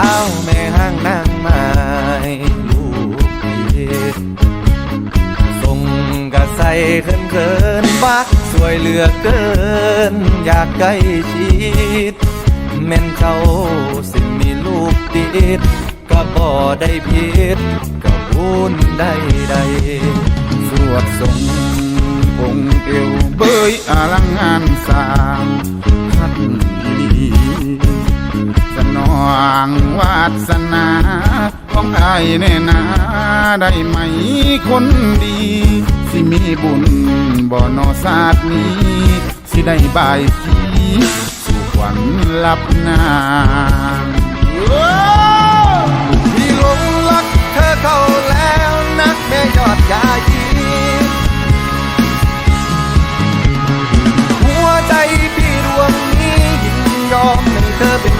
สาแม่ห้างนางไม้ลูกเีทรงกระใสเขินเขินฟ้าสวยเหลือเกิน อยากใกล้ชิดแม่นเขาสิมีลูกติดก็บ่ได้ผิดก็บุญได้ใดสวดสงคงเอวเบยอลังงานสร้าง งวาสนาของไอ้ายแน่นาได้ไหมคนดี สิมีบุญบ่อนอศาสตร์นี้ สิได้บายสีสู่ขวัญลับนางพี่หลงรักเธอเข้าแล้วนักแม่ยอดยายีหัวใจพี่ดวงนี้ยินยอมให้เธอเป็น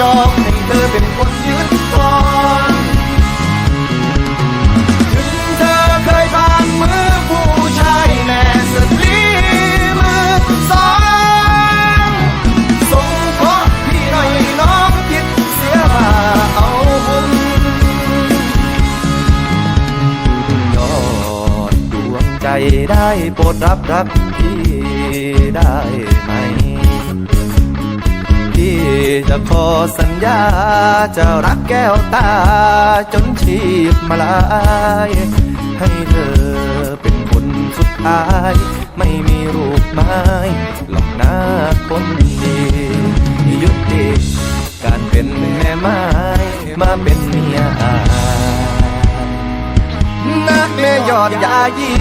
ยอมให้เธอเป็นคนยึดครองถึงเธอเคยผ่านมือผู้ชายแม่สตรีมือสองสงเคราะห์พี่หน่อยน้องคิดเสียว่าเอาบุญยอดดวงใจได้โปรดรับรักพี่ได้ไหม จะขอสัญญา จะรักแก้วตา จนชีพมาลาย ให้เธอเป็นคนสุดท้าย ไม่มีรูปไม้หลอกหน้าคนดียุติการเป็นแม่ไม้มาเป็นเมียอายนะแม่ยอดยายี